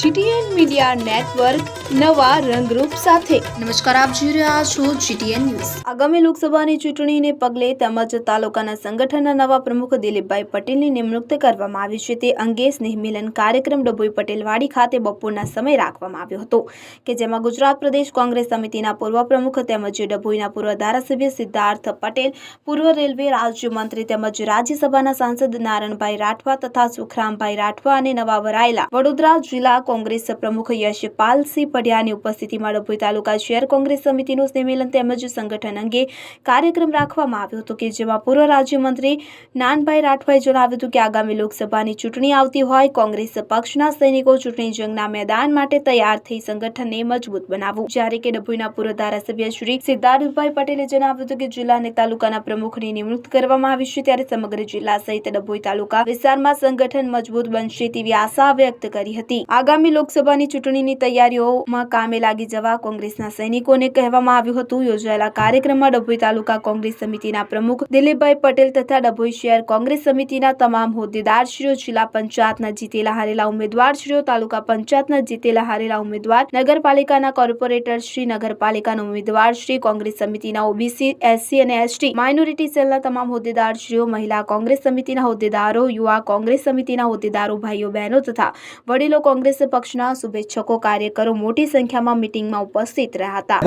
GTN media network નવા રંગરૂપ સાથે. નમસ્કાર આપ જોઈ રહ્યા છો જીટીએન ન્યૂઝ. આગામી લોકસભાની ચૂંટણીને પગલે તેમજ તાલુકાના સંગઠનના નવા પ્રમુખ દિલીપભાઈ પટેલની નિમણૂક કરવામાં આવી છે. તે અંગે સ્નેહ મિલન કાર્યક્રમ ડભોઈ પટેલવાડી ખાતે બપોરના સમય રાખવામાં આવ્યો હતો કે જેમાં ગુજરાત પ્રદેશ કોંગ્રેસ સમિતિના પૂર્વ પ્રમુખ તેમજ ડભોઈના પૂર્વ ધારાસભ્ય સિદ્ધાર્થ પટેલ પૂર્વ રેલવે રાજ્યમંત્રી તેમજ રાજ્યસભાના સાંસદ નારણભાઈ રાઠવા તથા સુખરામભાઈ રાઠવા અને નવા વરાયેલા વડોદરા જિલ્લા કોંગ્રેસ પ્રમુખ યશપાલસિંહ પઢિયાની ઉપસ્થિતિમાં ડભોઈ તાલુકા શહેર કોંગ્રેસ સમિતિનું સંમેલન તેમજ સંગઠન અંગે કાર્યક્રમ રાખવામાં આવ્યો હતો કે જેમાં પૂર્વ રાજ્યમંત્રી નાનભાઈ રાઠવાએ જણાવ્યું હતું કે આગામી લોકસભાની ચૂંટણી આવતી હોય કોંગ્રેસ પક્ષના સૈનિકો ચૂંટણી જંગના મેદાન માટે તૈયાર થઈ સંગઠનને મજબૂત બનાવવું. જ્યારે કે ડભોઈના પૂર્વ ધારાસભ્ય શ્રી સિદ્ધાર્થભાઈ પટેલે જણાવ્યું હતું કે જિલ્લા અને તાલુકાના પ્રમુખની નિમણૂક કરવામાં આવી છે ત્યારે સમગ્ર જિલ્લા સહિત ડભોઈ તાલુકા વિસ્તારમાં સંગઠન મજબૂત બનશે તેવી આશા વ્યક્ત કરી હતી. આગામી લોકસભાની ચૂંટણીની તૈયારીઓમાં કામે લાગી જવા કોંગ્રેસના સૈનિકોને કહેવામાં આવ્યું હતું. યોજાયેલા કાર્યક્રમમાં ડભોઈ તાલુકા કોંગ્રેસ સમિતિના પ્રમુખ દિલીપભાઈ પટેલ તથા ડભોઈ શહેર કોંગ્રેસ સમિતિના તમામ હોદ્દેદારશ્રીઓ, જિલ્લા પંચાયતના જીતેલા હારેલા ઉમેદવારશ્રીઓ, તાલુકા પંચાયતના જીતેલા હારેલા ઉમેદવાર, નગરપાલિકાના કોર્પોરેટર શ્રી, નગરપાલિકાના ઉમેદવાર શ્રી કોંગ્રેસ સમિતિના ઓબીસી, એસસી અને એસટી, માઇનોરિટી સેલના તમામ હોદ્દેદારશ્રીઓ, મહિલા કોંગ્રેસ સમિતિના હોદ્દેદારો, યુવા કોંગ્રેસ સમિતિના હોદ્દેદારો, ભાઈઓ બહેનો તથા વડીલો કોંગ્રેસ પક્ષના શુભેચ્છકો કાર્યકરો મોટી સંખ્યામાં મિટિંગમાં ઉપસ્થિત રહ્યા હતા.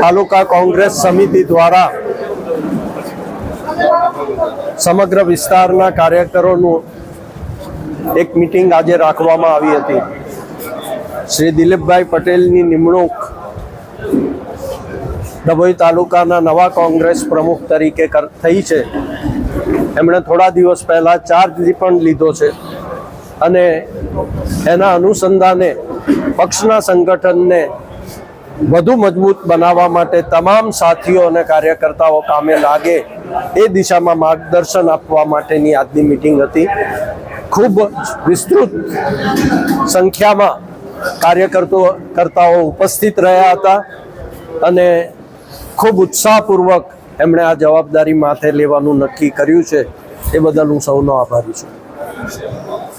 તાલુકા કોંગ્રેસ સમિતિ દ્વારા સમગ્ર વિસ્તારના કાર્યકરોનું એક મિટિંગ આજે રાખવામાં આવી હતી. શ્રી દિલીપભાઈ પટેલની નિમણૂક ડભોઈ તાલુકાના નવા કોંગ્રેસ પ્રમુખ તરીકે થઈ છે. એમણે થોડા દિવસ પહેલા ચાર્જ પણ લીધો છે. અને એના અનુસંધાને પક્ષના સંગઠનને વધુ મજબૂત બનાવવા માટે તમામ સાથીઓ અને કાર્યકર્તાઓ કામે લાગે એ દિશામાં માર્ગદર્શન આપવા માટેની આજની મિટિંગ હતી. ખૂબ વિસ્તૃત સંખ્યામાં કાર્યકર્તો કરતાઓ ઉપસ્થિત રહ્યા હતા અને ખૂબ ઉત્સાહપૂર્વક એમણે આ જવાબદારી માથે લેવાનું નક્કી કર્યું છે. એ બદલ હું સૌનો આભારી છું. İnşallah.